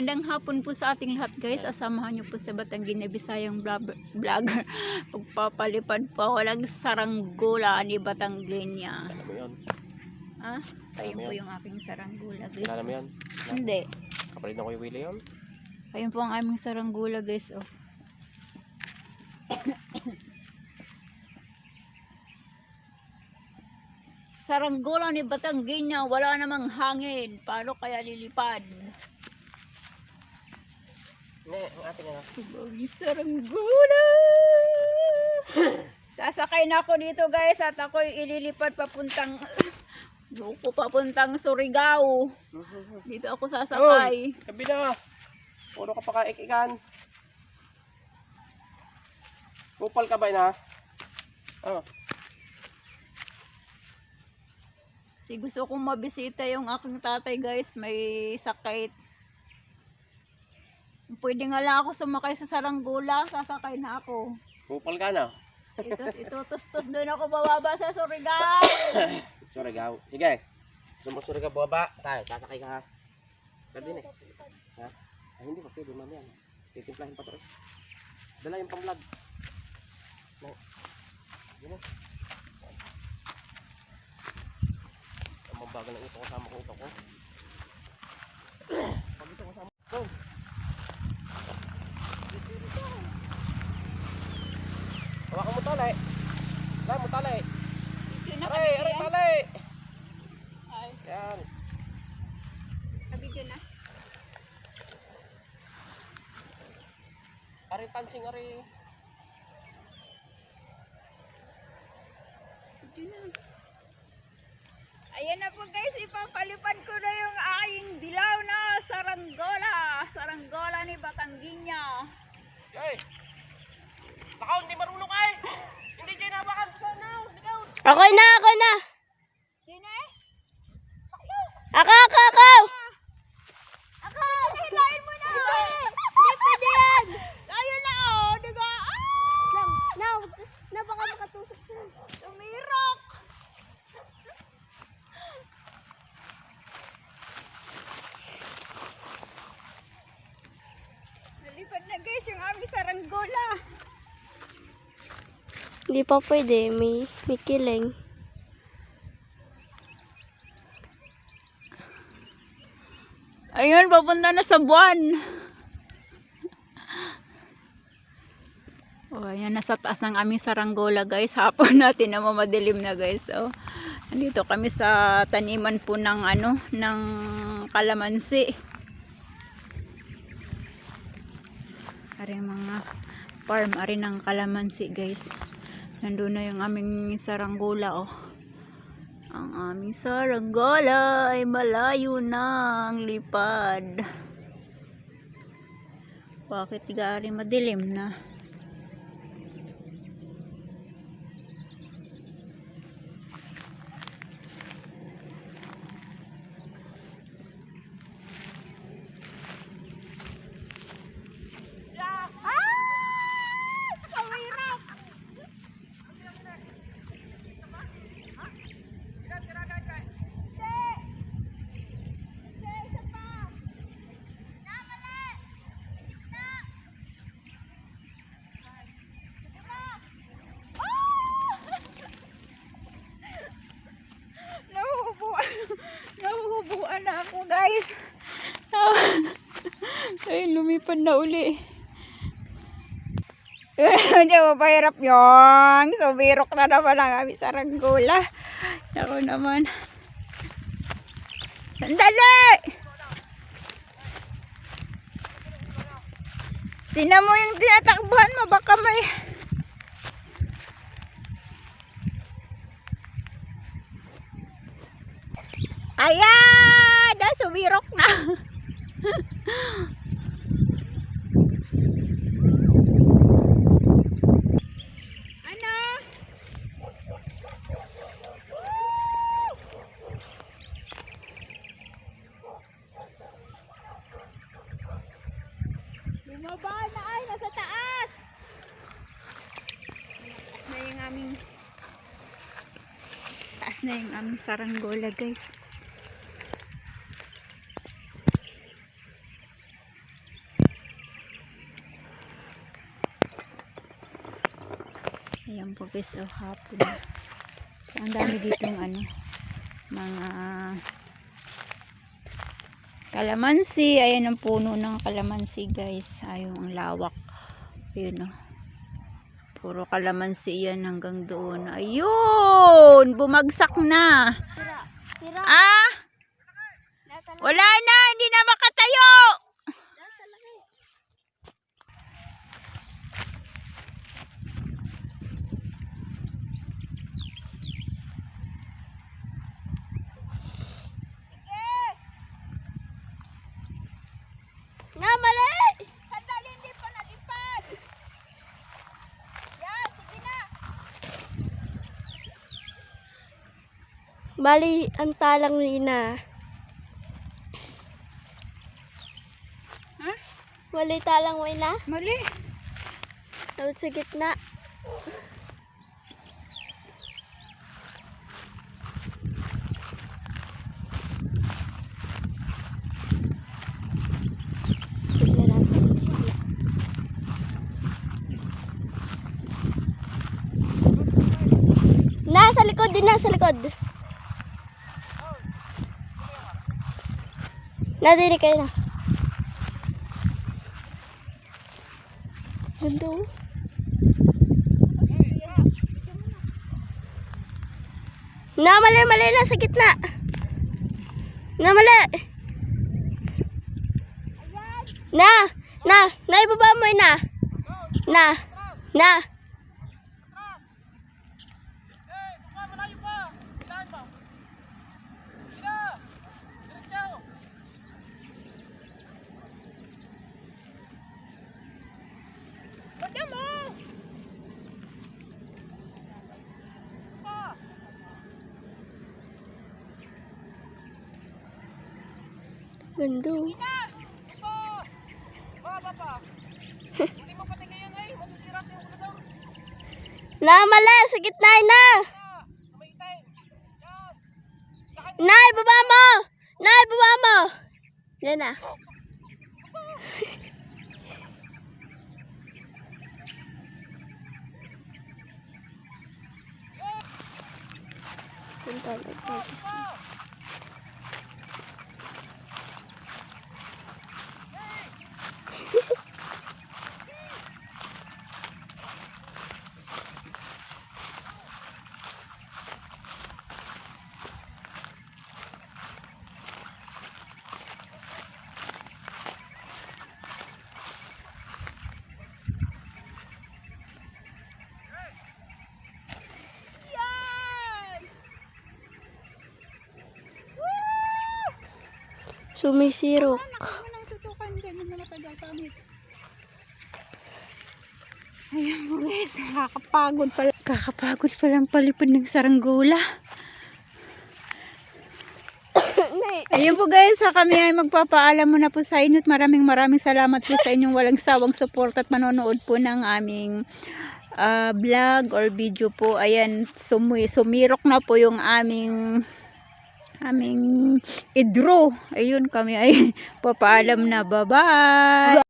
Gandang hapon po sa ating lahat guys. Asamahan niyo po sa Batanggin na Bisayang vlog- vlogger. Pagpapalipad po ako lang saranggola ni Batanggenya. Kilala mo yun? Ha? Ayun po yung aking saranggola Kilala guys. mo yun? Hindi. Kapalit na ko yung Willie yun? Ayun po ang aming saranggola guys. Oh. saranggola ni Batanggenya. Wala namang hangin. Paano kaya lilipad? Hindi, ang ating. Bagay saranggola! Sasakay na ako dito guys at ako'y ililipad papuntang Loko papuntang Surigao. Dito ako sasakay. Sabi na! Puro ka pa kaikikan. Kupal ka ba na? Oh, Si gusto kong mabisita yung aking tatay guys, may sakit. Pwede nga lang ako sumakay sa saranggola, sasakay na ako. kupal ka na. Itos, itutustos doon ako bababa sa Surigao. Surigao. Sige. Gusto mo Surigao baba? Tayo, sasakay ka ha. Sabi na. Ha? Ay, hindi pa pwede mamaya. Titimplahin pa to eh. Dala yung pang-vlog. No. Yun na. Ang mabagal ng ito kasama ko ito ko. Aray, aray, tali. Ay, Yan. nabigyan na. Aray, tansing, aray. Ayan na po guys, ipapalipad ko na yung aking dilaw na saranggola. Saranggola ni Batangginya. Ay! Baka hindi marunong ay! Hindi dyan hawakan sa now! Sigaw! Ako na, ako na. Sino? Ako, ako, ako. Ako! Hilahin mo na! Hindi pwede yan. Tayo na oh! Diga! Lang, now, na baka makatusok siya. Tumirok! Nalipad na guys yung aming saranggola. Hindi pa pwede, may, may killing. Ayun, papunta na sa buwan. Oh, ayan, nasa taas ng aming saranggola guys. Hapon natin na mamadilim na guys. Oh. Nandito kami sa taniman po ng ano, ng kalamansi. Ari mga farm, ari ng kalamansi guys. Nandun na yung aming saranggola oh. Ang aming saranggola ay malayo na ang lipad. Bakit gari madilim na? Ah! Kawirap! Nahuhubuan. Nahuhubuan na ako, guys. Ay, lumipad na uli. Hindi mo pahirap yun. Subirok na naman ang aming saranggola. Ako naman. Sandali! Tingnan mo yung tinatakbuhan mo. Baka may... Ayan! Ah, subirok na. Snowball na ay, nasa taas. Taas na yung aming taas na yung aming saranggola guys. Ayan po guys, so hapon. Ang dami ditong ano, mga kalamansi. Ayan ang puno ng kalamansi guys. Ayun ang lawak. Ayun oh. Puro kalamansi yan hanggang doon. Ayun! Bumagsak na. Tira. Tira. Ah! Wala na! Hindi na! Nasa laki. Na, mali! Sandali, hindi pa natipad. Yan, sige na. Bali, ang talang nina. Ha? Bali, talang mo na. Mali. Tawad sa gitna. Natin yung sila. Nasa likod din, nasa likod. Nadiri kayo na. Ganda oh. Na, mali, mali na sa gitna. Na, mali. Na, na, na, ibaba mo yun na. Na, na. Ganda oh. Hindi mo pati ngayon ay, masisira sa yung kuladaw. Na, mali, sa gitna na. Kumaitay. Yan. Na, ibaba mo. Na, ibaba mo. Yan na. Punta ulit Sumisirok. Ayan mo guys, kakapagod pala. Kakapagod pala ang palipad ng saranggola. Ayun po guys, sa kami ay magpapaalam muna po sa inyo at maraming maraming salamat po sa inyong walang sawang support at manonood po ng aming ah, vlog or video po. Ayan, sumi sumirok na po yung aming aming idro. Ayun, kami ay papaalam na. Bye-bye!